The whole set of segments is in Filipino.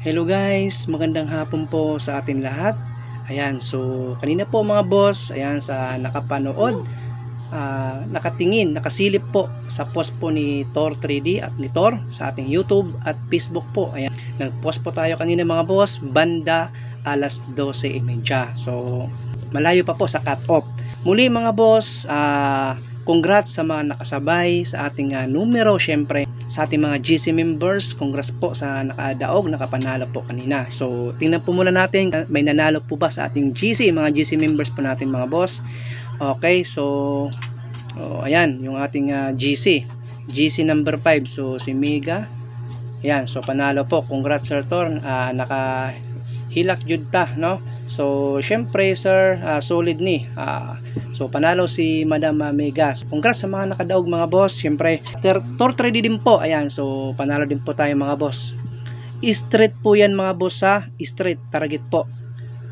Hello guys, magandang hapon po sa atin lahat. Ayan, so kanina po mga boss, ayan sa nakapanood, ah, nakatingin, nakasilip po sa post po ni Tor 3D at ni Tor sa ating YouTube at Facebook po. Ayan, nag-post po tayo kanina mga boss, banda alas 12.30. So, malayo pa po sa cut-off. Muli mga boss, ah, congrats sa mga nakasabay sa ating ah, numero syempre sa ating mga GC members congrats po sa nakadaog nakapanalo po kanina. So tingnan po muna natin ah, may nanalo po ba sa ating GC mga GC members po natin mga boss? Okay so oh, ayan yung ating ah, GC GC number 5 so si Mega ayan so panalo po. Congrats sir Tor Ah, naka hilak jud ta no so syempre sir ah, solid ni Ah, So panalo si Madam uh, Megas. Congrats sa mga nakadaog mga boss. Siyempre, ter- Tor 3D din po. Ayan, so panalo din po tayo mga boss. Straight po yan mga boss ha. Straight target po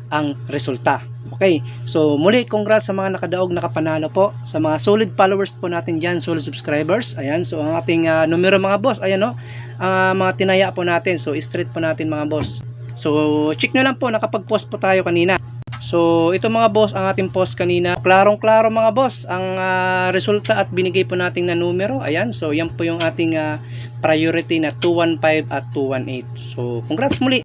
ang resulta. Okay, so muli congrats sa mga nakadaog nakapanalo po sa mga solid followers po natin dyan, solid subscribers. Ayan, so ang ating ah, numero mga boss, ayan no, ah, mga tinaya po natin. So straight po natin mga boss. So check nyo lang po, nakapag-post po tayo kanina. So, ito mga boss, ang ating post kanina. Klarong-klaro mga boss, ang ah, resulta at binigay po nating na numero. Ayan, so yan po yung ating ah, priority na 215 at 218. So, congrats muli.